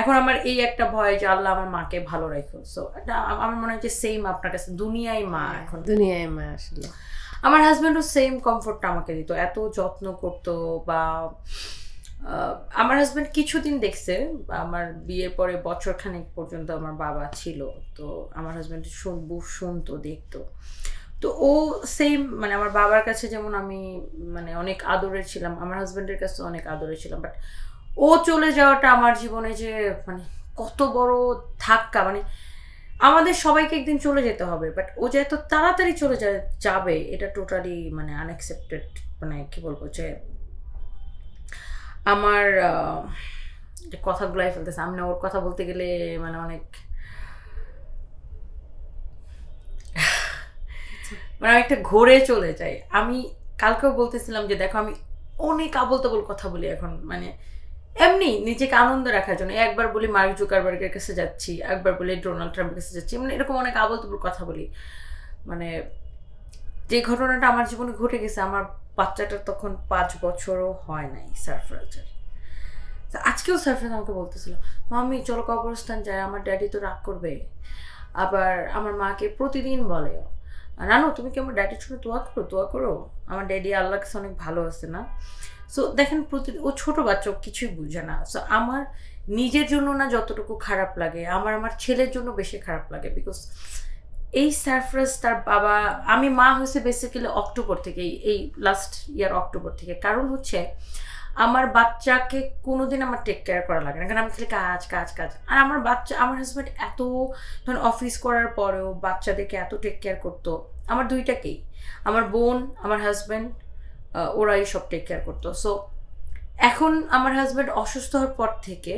এখন আমার এই একটা ভয় যে আল্লাহ আমার মাকে ভালো রাখো সো এটা আমার মনে হয় যে সেম আপনার কাছে দুনিয়ায় মা এখন। দুনিয়ায় মা আসলে। আমার হাজব্যান্ডও সেম কমফোর্টটা আমাকে দিত এত যত্ন করতো বা আমার হাজব্যান্ড কিছুদিন দেখছে আমার বিয়ের পরে বছর খানেক পর্যন্ত আমার বাবা ছিল তো আমার হাজব্যান্ড শুনব শুনতো দেখতো। তো ও সেম মানে আমার বাবার কাছে যেমন আমি মানে অনেক আদরের ছিলাম আমার হাজব্যান্ডের কাছে অনেক আদরের ছিলাম বাট ও চলে যাওয়াটা আমার জীবনে যে মানে কত বড় ধাক্কা। মানে আমাদের সবাইকে একদিন চলে যেতে হবে বাট ও যে এত তাড়াতাড়ি চলে যাবে, এটা টোটালি মানে আনএক্সেপ্টেড মানে কি বলব যে, আমার কথাগুলাই ফেলতেছে, আমি ওর কথা বলতে গেলে মানে অনেক মানে আমি একটা ঘোরে চলে যাই। আমি কালকেও বলতেছিলাম যে, দেখো, আমি অনেক আবল তাবল কথা বলি এখন মানে এমনি নিজেকে আনন্দ রাখার জন্য। একবার বলি মার্ক জুকারবার্গের কাছে যাচ্ছি, একবার বলি ডোনাল্ড ট্রাম্পের কাছে যাচ্ছি মানে এরকম অনেক আবল তাবল কথা বলি। মানে যে ঘটনাটা আমার জীবনে ঘটে গেছে, আমার বাচ্চাটার তখন পাঁচ বছরও হয় নাই সারফরাজের আজকেও সারফরাজ আমাকে বলতেছিল, মাম্মি, চলো কবরস্থান যায় আমার ড্যাডি তো রাগ করবে। আবার আমার মাকে প্রতিদিন বলে রানু তুমি কি আমার ড্যাডির জন্য দোয়া করো? দোয়া করো? আমার ড্যাডি আল্লাহ কাছে অনেক ভালো আছে না? সো দেখেন প্রতি ও ছোট বাচ্চা কিছুই বুঝে না। সো আমার নিজের জন্য না যতটুকু খারাপ লাগে, আমার আমার ছেলের জন্য বেশি খারাপ লাগে বিকজ এই সারফরাজ তার বাবা, আমি মা হয়েছে বেসিক্যালি অক্টোবর থেকে এই- লাস্ট ইয়ার অক্টোবর থেকে। কারণ হচ্ছে, আমার বাচ্চাকে কোনোদিন আমার টেক কেয়ার করা লাগে না। কারণ আমি খালি কাজ কাজ কাজ। আর আমার বাচ্চা, আমার হাজব্যান্ড এত, ধরুন অফিস করার পরেও বাচ্চাদেরকে এত টেক কেয়ার করতো। আমার দুইটাকেই আমার বোন, আমার হাজব্যান্ড ওরাই সব টেক কেয়ার করতো। সো এখন আমার হাজব্যান্ড অসুস্থ হওয়ার পর থেকে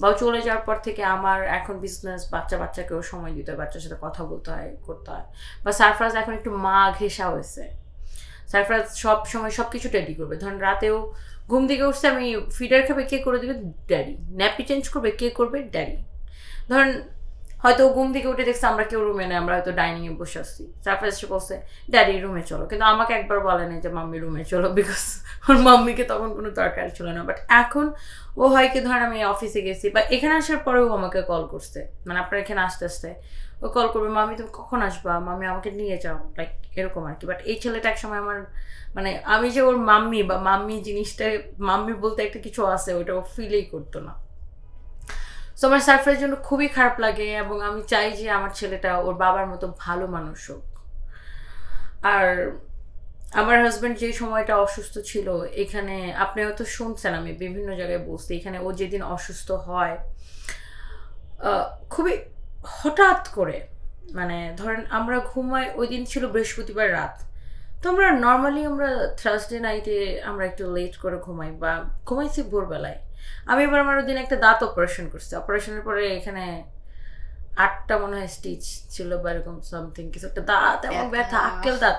বা চলে যাওয়ার পর থেকে আমার এখন বিজনেস বাচ্চা বাচ্চাকেও সময় দিতে হয়, বাচ্চার সাথে কথা বলতে হয়, করতে হয়। বা সারফরাজ এখন একটু মা ঘেঁষা হয়েছে। সারফরাজ সব সময় সব কিছু রেডি করবে। ধরুন রাতেও ঘুম থেকে উঠছে, আমি ফিডার খাবে, কে করে দেবে? ড্যাডি ন্যাপি চেঞ্জ করবে, কে করবে? ড্যাডি ধরুন হয়তো ঘুম থেকে উঠে দেখছে আমরা কেউ রুমে নেই, আমরা হয়তো ডাইনিং ডাইনিংয়ে বসে আসছি সারফরাজ এসে বলছে ড্যাডি রুমে চলো। কিন্তু আমাকে একবার বলে নাই যে, মাম্মি রুমে চলো। বিকজ ওর মাম্মিকে তখন কোনো দরকার ছিল না। বাট এখন ও হয় কি ধর আমি অফিসে গেছি বা এখানে আসার পরেও আমাকে কল করছে। মানে আপনার এখানে আসতে আসতে ও কল করবে মামি তুমি কখন আসবা? মামি আমাকে নিয়ে যাও। লাইক এরকম আর কি। বাট এই ছেলেটা একসময় আমার মানে আমি যে ওর মাম্মি বা মাম্মি জিনিসটা মাম্মি বলতে একটা কিছু আছে ওটা ও ফিলই করতো না। সো আমার সারফের জন্য খুবই খারাপ লাগে এবং আমি চাই যে আমার ছেলেটা ওর বাবার মতো ভালো মানুষ হোক। আর আমার হাজব্যান্ড যে সময়টা অসুস্থ ছিল, এখানে আপনি হয়তো শুনছেন, আমি বিভিন্ন জায়গায় বলছি, এখানে ও যেদিন অসুস্থ হয় খুবই হঠাৎ করে মানে ধরেন আমরা ঘুমাই, ওই দিন ছিল বৃহস্পতিবার রাত। তো আমরা নর্মালি আমরা থার্সডে নাইটে আমরা একটু লেট করে ঘুমাই বা ঘুমাইছি ভোরবেলায়। আমি এবার আমার ওই দিন একটা দাঁত অপারেশন করছি। অপারেশনের পরে এখানে আটটা মনে হয় স্টিচ ছিল বা এরকম সামথিং কিছু। একটা দাঁত এবং ব্যথা। ব্যথা। আক্কেল দাঁত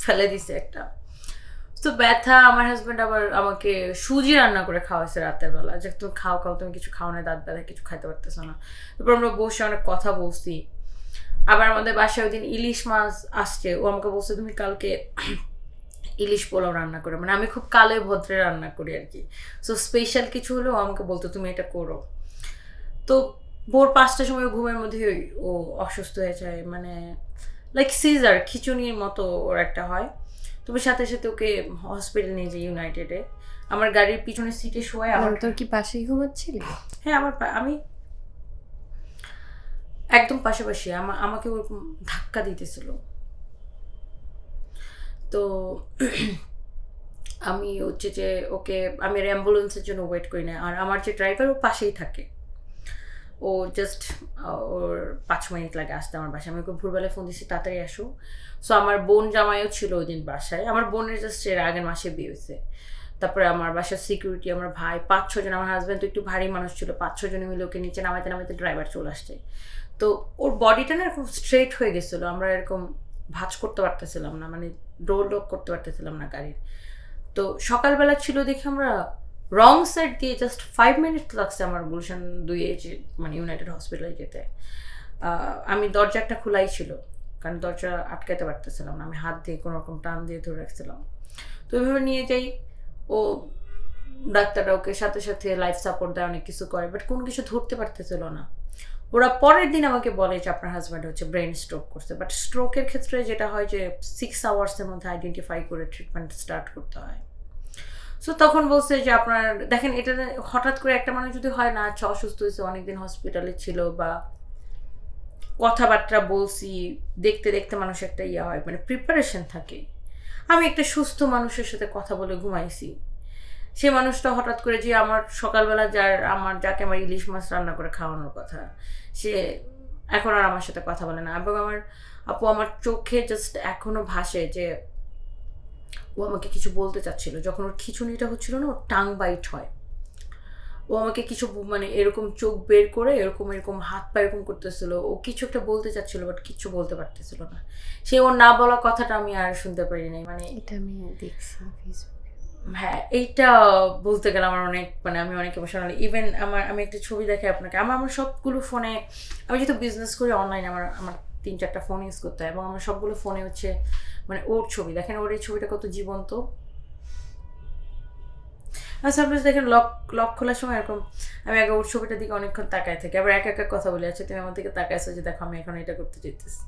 ফেলে দিছে একটা। তো ব্যথা আমার হাজব্যান্ড আবার আমাকে সুজি রান্না করে খাওয়াইছে রাতের বেলা। যে তুমি খাও খাও তুমি কিছু খাও না দাঁত ব্যথা কিছু খাইতে পারতেছো না। তারপর আমরা বসে অনেক কথা বলছি। আবার আমাদের বাসায় ওই দিন ইলিশ মাছ আসছে। ও আমাকে বলছে তুমি কালকে ইলিশ পোলাও রান্না করে। মানে আমি খুব কালে ভদ্রে রান্না করি আর কি। সো স্পেশাল কিছু হলেও আমাকে বলতো তুমি এটা করো। তো ভোর পাঁচটার সময় ঘুমের মধ্যে ও অসুস্থ হয়ে যায়। মানে লাইক সিজার খিচুনির মতো ওর একটা হয়। তবে সাথে সাথে ওকে হসপিটাল নিয়ে যাই ইউনাইটেডে আমার গাড়ির পিছনের সিটে শোয় আমার তোর কি পাশেই ঘুমাচ্ছিলি? হ্যাঁ আমার আমি একদম পাশাপাশি আমাকে ওরকম ধাক্কা দিতেছিল। তো আমি হচ্ছে যে ওকে, আমি আর অ্যাম্বুলেন্সের জন্য ওয়েট করি না। আর আমার যে ড্রাইভার ও পাশেই থাকে। ও জাস্ট ওর পাঁচ মিনিট লাগে আসতে আমার বাসায়। আমি ওকে ভোরবেলায় ফোন দিচ্ছি তাড়াতাড়ি আসো। সো আমার বোন জামাইও ছিল ওই দিন বাসায়। আমার বোনের জাস্ট এর আগের মাসে বিয়ে হয়েছে। তারপরে আমার বাসার সিকিউরিটি আমার ভাই, পাঁচ ছজন আমার হাজব্যান্ড তো একটু ভারী মানুষ ছিল। পাঁচ ছজনে মিলে ওকে নিচে নামাইতে নামাইতে ড্রাইভার চলে আসছে। তো ওর বডিটা না এরকম স্ট্রেট হয়ে গেছিল। আমরা এরকম ভাঁজ করতে পারতেছিলাম না মানে ডোর লক করতে পারতেছিলাম না গাড়ির। তো সকালবেলা ছিল দেখে আমরা রং সাইড দিয়ে জাস্ট ফাইভ মিনিট লাগছে আমার গুলশান দুই যে মানে ইউনাইটেড হসপিটালে যেতে। আমি দরজা একটা খোলাই ছিল, কারণ দরজা আটকাতে পারতেছিলাম না, আমি হাত দিয়ে কোনো রকম টান দিয়ে ধরে রাখছিলাম। তো ওইভাবে নিয়ে যাই, ও ডাক্তাররা ওকে সাথে সাথে লাইফ সাপোর্ট দেয়, অনেক কিছু করে বাট কোনো কিছু ধরতে পারতেছিল না। ওরা পরের দিন আমাকে বলে যে আপনার হাজব্যান্ড হচ্ছে ব্রেন স্ট্রোক করছে। বাট স্ট্রোকের ক্ষেত্রে যেটা হয় যে সিক্স আওয়ার্সের মধ্যে আইডেন্টিফাই করে ট্রিটমেন্ট স্টার্ট করতে হয়। সো তখন বলছে যে আপনার, দেখেন এটা হঠাৎ করে একটা মানুষ যদি হয় না আচ্ছা অসুস্থ হয়েছে, অনেকদিন হসপিটালে ছিল বা কথাবার্তা বলছি, দেখতে দেখতে মানুষ একটা ইয়ে হয় মানে প্রিপারেশন থাকে। আমি একটা সুস্থ মানুষের সাথে কথা বলে ঘুমাইছি। সে মানুষটা হঠাৎ করে যে আমার সকালবেলা যার, আমার যাকে আমার ইলিশ মাছ রান্না করে খাওয়ানোর কথা, সে এখন আর আমার সাথে কথা বলে না। এবং আমার আপু আমার চোখে জাস্ট এখনও ভাসে যে ও আমাকে কিছু বলতে চাচ্ছিল। যখন ওর খিচুনিটা হচ্ছিল না, ওর টাং বাইট হয়। ও আমাকে কিছু মানে এরকম চোখ বের করে এরকম এরকম হাত পা এরকম করতেছিল। ও কিছু একটা বলতে চাচ্ছিল বাট কিছু বলতে পারতেছিল না। সে ওর না বলা কথাটা আমি আর শুনতে পারি নাই। মানে এটা আমি দেখছি ফেসবুকে হ্যাঁ এইটা বলতে গেলে আমার অনেক মানে আমি অনেক ইমোশনাল ইভেন আমার, আমি একটা ছবি দেখে আপনাকে, আমার আমার সবগুলো ফোনে, আমি যেহেতু বিজনেস করি অনলাইন আমার আমার তিন চারটা ফোন ইউজ করতে হয়, এবং আমার সবগুলো ফোনে হচ্ছে মানে ওর ছবি। দেখেন ওর এই ছবিটা কত জীবন্ত। আর সামটাইমস দেখেন লক লক খোলার সময় এরকম, আমি আগে ওর ছবিটার দিকে অনেকক্ষণ তাকায় থাকি, আবার এক একা কথা বলে। আছে তুমি আমার দিকে তাকায় আছো যে দেখো আমি এখন এটা করতে চাইতেছি।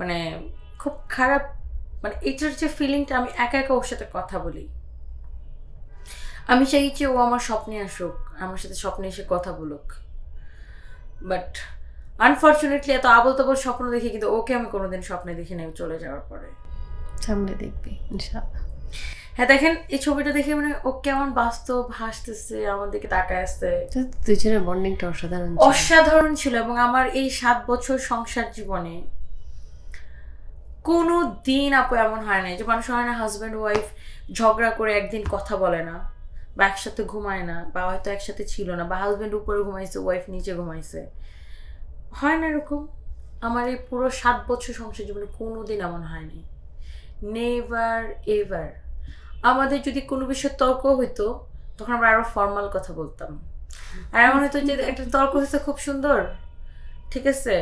মানে খুব খারাপ মানে এটার যে ফিলিংটা আমি একা একা ওর সাথে কথা বলি। আমি চাই যে ও আমার স্বপ্নে আসুক আমার সাথে স্বপ্নে এসে কথা বলুক। বাট আনফর্চুনেটলি এত আবল তাবল স্বপ্ন দেখি কিন্তু ওকে আমি কোনোদিন স্বপ্নে দেখি নাই চলে যাওয়ার পরে। সামনে দেখবি ইনশাআল্লাহ। হ্যাঁ দেখেন এই ছবিটা দেখে মানে ও কেমন বাস্তব হাসতেছে আমার দিকে তাকায় আসছে। তো দুজনের বন্ডিংটা অসাধারণ অসাধারণ ছিল এবং আমার এই সাত বছর সংসার জীবনে কোনো দিন আপু এমন হয় নাই, যে মানুষ হয় না হাজব্যান্ড ওয়াইফ ঝগড়া করে একদিন কথা বলে না, বা একসাথে ঘুমায় না, বা হয়তো একসাথে ছিল না, বা হাজব্যান্ড উপরে ঘুমাইছে ওয়াইফ নিচে ঘুমাইছে। হয় না এরকম? আমার এই পুরো সাত বছর সংসার জীবনে কোনো দিন এমন হয়নি নেভার এভার আমাদের যদি কোনো বিষয়ে তর্ক হইতো, তখন আমরা আরও ফর্মাল কথা বলতাম। আর এমন হতো যে একটা তর্ক হয়েছে খুব সুন্দর, ঠিক আছে?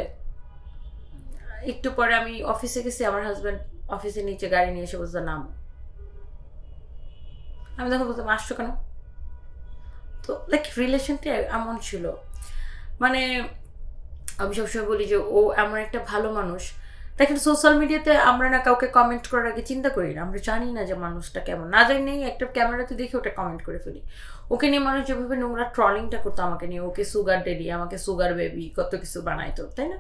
একটু পরে আমি অফিসে গেছি, আমার হাজব্যান্ড অফিসে নিচে গাড়ি নিয়ে এসে বলতে নাম। আমি তখন বলতাম, আসছো কেন? তো লাইক রিলেশনটা এমন ছিল। মানে আমি সবসময় বলি যে, ও এমন একটা ভালো মানুষ। দেখেন সোশ্যাল মিডিয়াতে আমরা না কাউকে কমেন্ট করার আগে চিন্তা করি না। আমরা জানি না যে মানুষটা কেমন। না জানি নেই একটা ক্যামেরাতে দেখে ওটা কমেন্ট করে ফেলি। ওকে নিয়ে মানুষ যেভাবে নোংরা ট্রলিংটা করতো আমাকে নিয়ে, ওকে সুগার ডেডি আমাকে সুগার বেবি কত কিছু বানাইতো তাই না?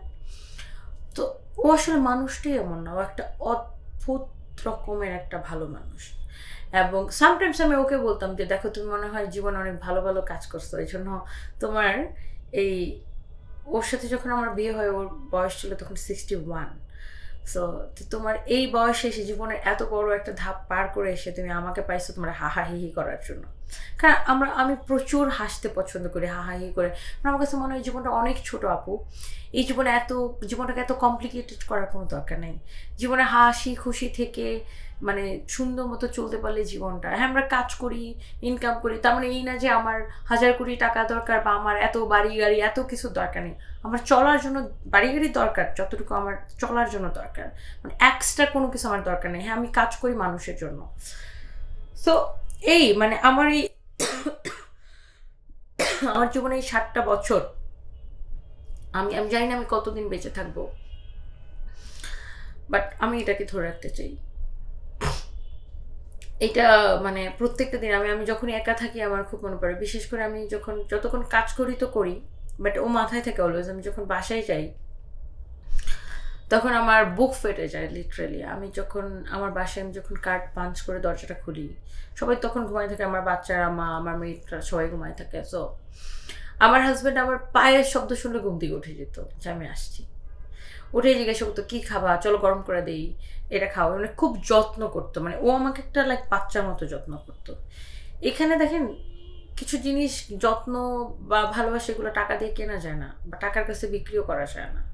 তো ও আসলে মানুষটাই এমন না, ও একটা অদ্ভুত রকমের একটা ভালো মানুষ। এবং সামটাইমস আমি ওকে বলতাম যে, দেখো, তুমি মনে হয় জীবনে অনেক ভালো ভালো কাজ করছ এই জন্য তোমার এই ওর সাথে যখন আমার বিয়ে হয়, ওর বয়স ছিল তখন সিক্সটি ওয়ান সো তোমার এই বয়সে এসে জীবনের এত বড় একটা ধাপ পার করে এসে তুমি আমাকে পাইছো তোমার হাহা হিহি করার জন্য। কারণ আমরা, আমি প্রচুর হাসতে পছন্দ করি হাহা হিহি করে। আমার কাছে মনে হয় জীবনটা অনেক ছোট আপু। এই জীবনে এত, জীবনটাকে এত কমপ্লিকেটেড করার কোনো দরকার নেই। জীবনে হাসি খুশি থেকে মানে সুন্দর মতো চলতে পারলে জীবনটা। হ্যাঁ আমরা কাজ করি ইনকাম করি, তার মানে এই না যে আমার হাজার কোটি টাকা দরকার বা আমার এত বাড়ি গাড়ি, এত কিছু দরকার নেই। আমার চলার জন্য বাড়ি গাড়ি দরকার, যতটুকু আমার চলার জন্য দরকার। মানে এক্সট্রা কোনো কিছু আমার দরকার নেই। হ্যাঁ আমি কাজ করি মানুষের জন্য। সো এই মানে আমার এই আমার জীবনে এই ষাটটা বছর, আমি আমি জানি না আমি কতদিন বেঁচে থাকব বাট আমি এটাকে ধরে রাখতে চাই। এটা মানে প্রত্যেকটা দিন আমি আমি যখনই একা থাকি আমার খুব মনে পড়ে। বিশেষ করে আমি যখন, যতক্ষণ কাজ করি তো করি বাট ও মাথায় থাকে অলওয়েজ আমি যখন বাসায় যাই তখন আমার বুক ফেটে যায় লিটারেলি আমি যখন, আমার বাসায় আমি যখন কার্ড পাঞ্চ করে দরজাটা খুলি, সবাই তখন ঘুমায় থাকে, আমার বাচ্চারা, মা, আমার মেয়েটা সবাই ঘুমায় থাকে। সো আমার হাজব্যান্ড আমার পায়ের শব্দ শুনলে ঘুম থেকে উঠে যেত যে আমি আসছি। উঠে জিজ্ঞাসা করতো, কী খাবা? চলো গরম করে দেই, এটা খাওয়া মানে খুব যত্ন করতো। মানে ও আমাকে একটা লাইক বাচ্চার মতো যত্ন করতো। এখানে দেখেন, কিছু জিনিস যত্ন বা ভালোবাসা এগুলো টাকা দিয়ে কেনা যায় না বা টাকার কাছে বিক্রিও করা যায় না।